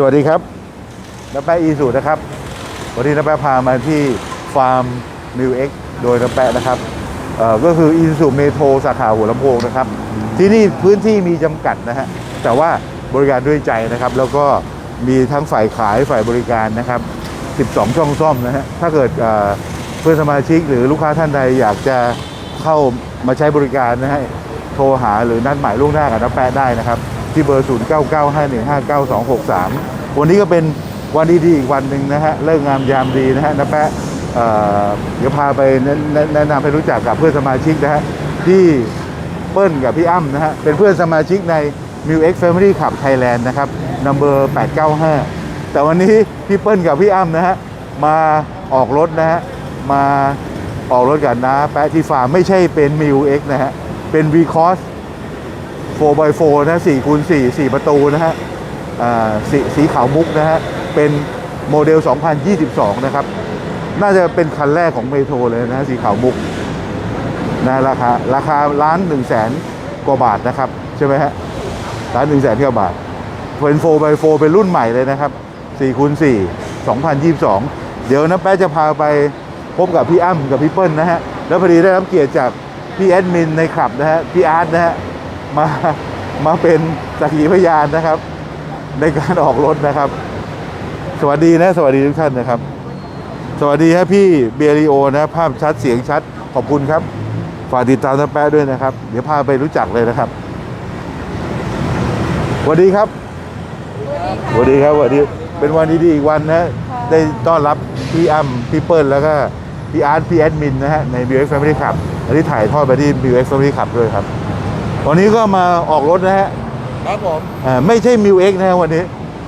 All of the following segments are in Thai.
สวัสดีครับน้าแปะอีสุนะครับ วันนี้น้าแปะพามาที่ฟาร์มมิวเอ็กโดยน้าแปะนะครับก็คืออีสุเมโทรสาขาหัวลำโพงนะครับ ที่นี่พื้นที่มีจำกัดนะฮะ แต่ว่าบริการด้วยใจนะครับ แล้วก็มีทั้งฝ่ายขายฝ่ายบริการนะครับ 12 ช่องซ่อมนะฮะ ถ้าเกิดเอ่อเพื่อนสมาชิกหรือลูกค้าท่านใดอยากจะเข้ามาใช้บริการนะฮะ โทรหาหรือนัดหมายล่วงหน้ากับน้าแปะได้นะครับ ที่เบอร์ 0995159263 วันนี้ก็เป็นวันดีๆอีกวันหนึ่งนะฮะเลิกงามยามดีนะฮะน้าแปะเเดี๋ยวพาไปแนะนนนำให้รู้จักกับเพื่อนสมาชิกนะฮะที่เปิ้ลกับพี่อ้ำนะฮะเป็นเพื่อนสมาชิกใน m u X Family Club Thailand นะครับ number 895 แต่วันนี้พี่เปิ้ลกับพี่อ้ำนะฮะมาออกรถนะฮะมาออกรถกันนะแปะที่ฟาร์มไม่ใช่เป็น m u X นะฮะเป็น v c o s 4x4 นะ4คูณ4 4 ประตูนะฮะอ่าสีสีขาวมุกนะฮะ เป็นโมเดล 2022 นะครับ น่าจะเป็นคันแรกของเมโทรเลยนะสีขาวมุกนะราคาราคาล้านหนึ่งแสนกว่าบาทนะครับ ใช่ไหมฮะล้านหนึ่งแสนกว่าบาทเป็น 4x4 เป็นรุ่นใหม่เลยนะครับ4คูณ4 2022 เดี๋ยวนะแป๊ะจะพาไปพบกับพี่อ้ำกับพี่เปิ้ลนะฮะ แล้วพอดีได้รับเกียรติจากพี่แอดมินในคลับนะฮะ พี่อาร์ตนะฮะ มามาเป็นสักขีพยานนะครับ ในการออกรถนะครับ สวัสดีนะสวัสดีทุกท่านนะครับ สวัสดีครับพี่เบริโอนะภาพชัดเสียงชัดขอบคุณครับฝากติดตามน้าแป๊ะด้วยนะครับ เดี๋ยวพาไปรู้จักเลยนะครับสวัสดีครับสวัสดีครับสวัสดีเป็นวันดีๆอีกวันนะได้ต้อนรับพี่อ้ำพี่เปิ้ลแล้วก็พี่อาร์ตพี่แอดมินนะฮะใน b ิวเอ็กซ์แฟมิลี่ขับอันนี้ถ่ายทอดไปที่ b ิวเอ็กซ์แฟมิลี่ขับด้วยครับ วันนี้ก็มาออกรถนะฮะครับผมอ่าไม่ใช่มิวเอ็กนะฮะวันนี้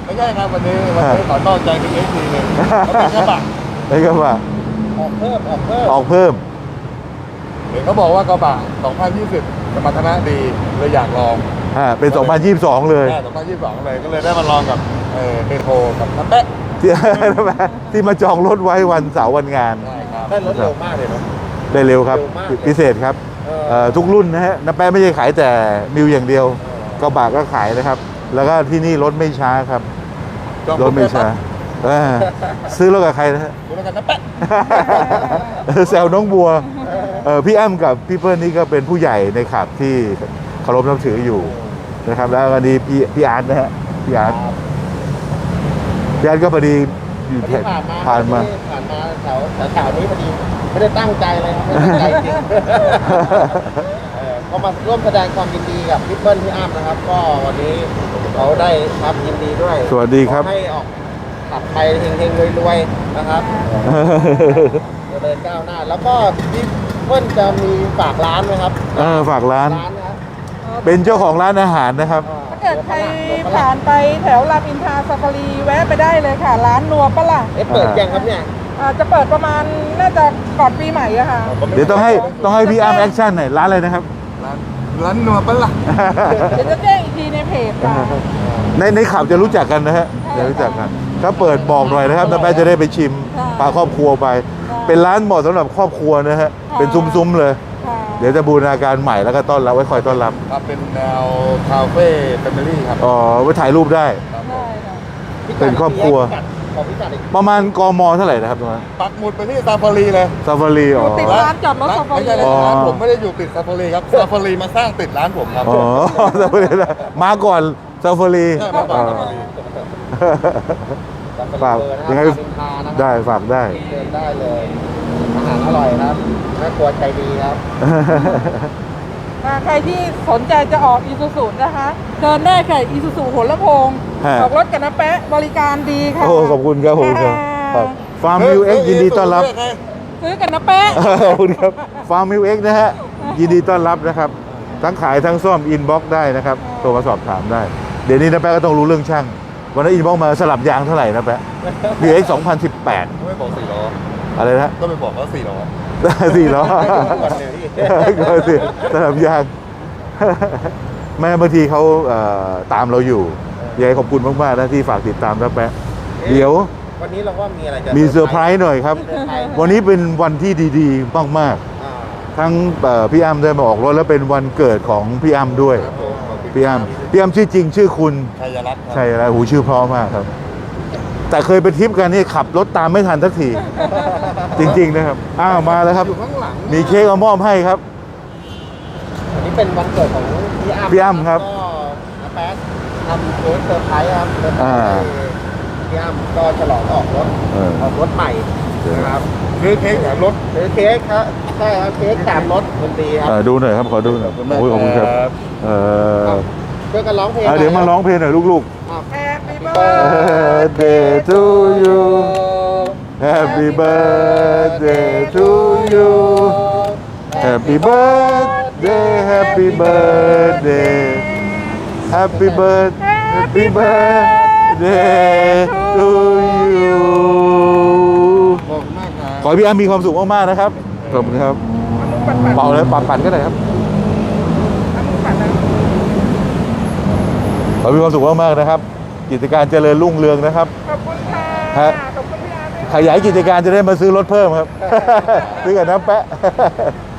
ไม่ใช่ครับวันนี้วันนี้ขอต้อนใจเป็นเอ็กซีหนึ่งเขาเป็นกระบะไอ้ก็ว่าออกเพิ่มออกเพิ่มออกเพิ่ม เห็นเขาบอกว่ากระบะ 2020สมรรถนะดีเลยอยากลองอ่าเป็น 2022 เลยแค่2022เลยก็เลยได้มาลองกับเออเทโทกับนัเตะที่ที่มาจองรถไว้วันเสาร์วันงาน ใช่ครับได้รถเร็วมากเลยเนาะได้เร็วครับ เร็วมากพิเศษครับเออเอ่อ ทุกรุ่นนะฮะน้าแป๊ะไม่ใช่ขายแต่มิวอย่างเดียวกระบะก็ขายนะครับ แล้วก็ที่นี่รถไม่ช้าครับจองรถไม่ช้าเออซื้อรถกับใครนะฮะดูแล้วกันนัเตะแซวน้องบัวเอ่อพี่อ้ำกับพี่เปิ้ลนี่ก็เป็นผู้ใหญ่ในขับที่เคารพนับถืออยู่นะครับ แล้ววันนี้พี่พี่อาร์ตนะฮะพี่อาร์ตพี่อาร์ตก็พอดี อยู่วันแถนี้วผ่านมาผ่านมาผ่านมาแถวแถวนี้พอดีไม่ได้ตั้งใจเลยครับไม่ได้ตั้งใจจริงเอ่อก็มาร่วมแสดงความยินดีกับพี่เปิ้ลพี่อ้ำนะครับ ก็วันนี้เขาได้ครับยินดีด้วย สวัสดีครับขอให้ออกขับไปเฮงๆรวยๆนะครับเจริญก้าวหน้า แล้วก็พี่เปิ้ลจะมีฝากร้านไหมครับเออฝากร้าน ร้านนะครับเป็นเจ้าของร้านอาหารนะครับถ้าเกิดใครผ่านไปแถวรามอินทราซาฟารีแวะไปได้เลยค่ะ ร้านนัวปะล่ะเอ๊ะเปิดยังครับเนี่ยอ่าจะเปิดประมาณน่าจะก่อนปีใหม่อะค่ะ เดี๋ยวต้องให้ต้องให้พี่อ้ำแอคชั่นหน่อยร้านอะไรนะครับ ร้านร้านนัวปะล่ะเดี๋ยวจะแจ้งอีกทีในเพจค่ะในในขับจะรู้จักกันนะฮะจะรู้จักกัน ถ้าเปิดบอกหน่อยนะครับน้าแป๊ะจะได้ไปชิมค่ะพาครอบครัวไปค่ะเป็นร้านเหมาะสำหรับครอบครัวนะฮะค่ะเป็นซุ้มๆเลยค่ะ เดี๋ยวจะบูรณาการใหม่แล้วก็ต้อนรับไว้คอยต้อนรับครับเป็นแนวคาเฟ่แฟมิลี่ครับอ๋อไว้ถ่ายรูปได้ ครับได้ค่ะพิกัดเป็นครอบครัวพิกัดขอพิกัดอีกประมาณกมเท่าไหร่นะครับตรงนั้นปักหมุดไปที่ซาฟารีเลยซาฟารีอ๋อ ติดร้านจอดรถซาฟาไม่รีใช่เลยอ๋อร้านผมไม่ได้อยู่ติดซาฟารีครับซาฟารีมาสร้างติดร้านผมครับ อ๋อซาฟารีนะมาก่อนซาฟารีใช่มาก่อนซาฟารี ฝากยังไงได้ได้ฝากได้เดินได้เลย อาหารอร่อยครับแม่ครัวใจดีครับอ่าใครที่สนใจจะออกอีซูซูนะคะเดินได้ค่ะอีซูซูหัวลำโพงฮะออกรถกับน้าแปะบริการดีค่ะโอ้ขอบคุณครับขอบคุณครับครับฟาร์มมิวเอ็กยินดีต้อนรับซื้อกับน้าแปะขอบคุณครับฟาร์มมิวเอ็กนะฮะยินดีต้อนรับนะครับ ทั้งขายทั้งซ่อมอินบ็อกได้นะครับโทรมาสอบถามได้ เดี๋ยวนี้นะแป๊ะก็ต้องรู้เรื่องช่าง วันนั้นอินบ็อกมาสลับยางเท่าไหร่นะแป๊ะมิวเอ็ก2018ไม่บอกสี่ล้ออะไรนะก็ไปบอกว่าสี่ล้อสี่ล้อวันเดียวที่ก็สิสลับยางแม่บางทีเขาเอ่อตามเราอยู่ยังไงขอบคุณมากๆนะที่ฝากติดตามนะแป๊ะเดี๋ยว วันนี้เราว่ามีอะไรจะมีเซอร์ไพรส์หน่อยครับมีเซอร์ไพรส์วันนี้เป็นวันที่ดีๆมากอ่าๆทั้งเอ่อพี่อ้ำได้มาออกรถแล้วเป็นวันเกิดของพี่อ้ำด้วย ครับผมขอบคุณพี่อ้ำพี่อ้ำชื่อจริงชื่อคุณชัยรัตน์ครับใช่แล้วหูชื่อเพราะมากครับ แต่เคยไปทริปกันนี่ขับรถตามไม่ทันสักที จริงๆนะครับ อ้าวมาแล้วครับ อยู่ข้างหลังมีเค้กเอามอบให้ครับ อันนี้เป็นวันเกิดของพี่อ้ำพี่อ้ำครับก็อาแป๊ดทำเค้กเซอร์ไพรส์ครับเซอร์ไพรอ่าส์ให้พี่อ้ำก็ฉลองออกรถเออ ออกรถใหม่เดี๋ยวนะครับ ซื้อเค้กแถมรถซื้อเค้กครับใช่ครับเค้กแถมรถดนตรีครับ เออดูหน่อยครับขอดูหน่อยโอ้ยขอบคุณครับเออช่วยกันร้องเพลงเอาเดี๋ยวมาร้องเพลงหน่อยลูกอ้าว Happy ๆ Birthday to you Happy birthday to you Happy birthday Happy birthday Happy birthday Happy birthday to you ขอให้พี่อาร์มมีความสุขมากๆนะครับขอบคุณครับเป่าเลยปัดปัดก็ได้ครับขอให้มีความสุขมากๆนะครับ กิจการเจริญรุ่งเรืองนะครับขอบคุณค่ะฮะขอบคุณพี่อาร์ตด้วยขยายกิจการจะได้มาซื้อรถเพิ่มครับซื้อกับน้ำแปะ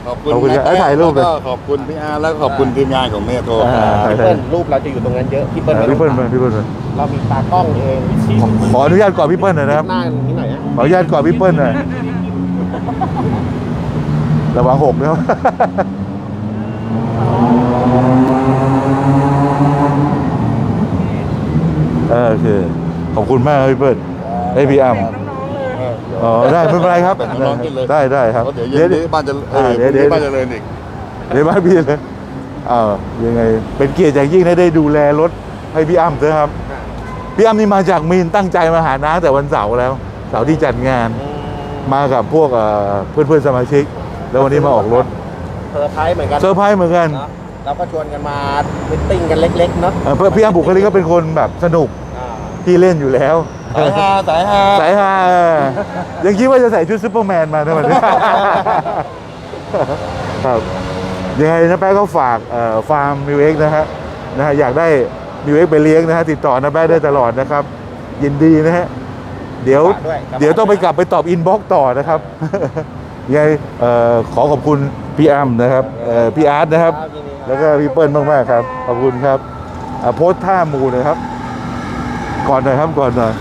ขอบคุณขอบคุณครับแม่ถ่ายรูปเลยแล้วก็ขอบคุณพี่อาร์แล้วก็ขอบคุณทีมงานของเมโทรอ่าพี่เปิ้ลรูปเราจะอยู่ตรงนั้นเยอะพี่เปิ้ลไม่พี่เปิ้ลต้องมาพี่เปิ้ลมาเรามีตากล้องเองขอขออนุญาตกอดพี่เปิ้ลหน่อยนะครับหน้าอย่างนี้หน่อยนะขออนุญาตกอดพี่เปิ้ลหน่อย ระวังหกนะครับเออโอเค ขอบคุณมากครับพี่เปิ้ลไอยพี่อ้ำน้องๆเลยอ๋อได้ไม่เป็นไรครับแบ่งน้องๆกินเลยได้ได้ครับเพาะเดี๋ยวเย็นนี้บ้านจะเออเดี๋ยวพรุ่งเดี๋ยวนี้บ้านเจะเลยอีกเดี๋ยวบ้านพี่เลยอ้าวยังไง เป็นเกียรติอย่างยิ่งได้ได้ดูแลรถให้พี่อ้ำด้วยครับ พี่อ้ำนี่มาจากมีนตั้งใจมาหาน้าแต่วันเสาร์แล้ว เสาร์ที่จัดงาน มากับพวกเอ่อเพื่อนเพื่อนๆสมาชิก แล้ววันนี้มาออกรถเซอร์ไพรส์เหมือนกันเซอร์ไพรส์เหมือนกัน เนาะเราก็ชวนกันมามิทติ้งกันเล็ก ๆ เนาะเอ่อเพื่อนพี่อ้ำบุคลิกก็เป็นคนแบบสนุกอ่าที่เล่นอยู่แล้ว สายฮาสายฮาสายฮาเออยังคิดว่าจะใส่ชุดซูเปอร์แมนมาในวันนี้ครับยังไงนะแป๊ะก็ฝากเอ่อฟาร์มมิวเอ็กนะฮะนะฮะอยากได้มิวเอ็กไปเลี้ยงนะฮะติดต่อนะแป๊ะได้ตลอดนะครับ ยินดีนะฮะเดี๋ยว ฝากด้วยครับ เดี๋ยวต้องไปกลับไปตอบอินบ็อกต่อนะครับ ยังไงเอ่อขอขอบคุณพี่อ้ำนะครับเอ่อพี่อาร์ตนะครับยินดีครับ แล้วก็พี่เปิ้ลมากๆครับขอบคุณครับอะโพสท่าหมูหนะครับ ก่อนหน่อยครับก่อนหน่อย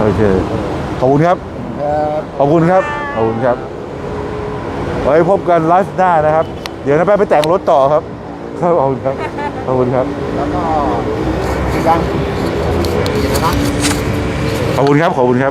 โอเคขอบคุณครับขอบคุณครับ ขอบคุณครับ ไว้พบกันไลฟ์หน้านะครับ เดี๋ยวนะแป๊บไปแต่งรถต่อครับ ครับขอบคุณครับ ขอบคุณครับ แล้วก็ยังนะ ขอบคุณครับ ขอบคุณครับ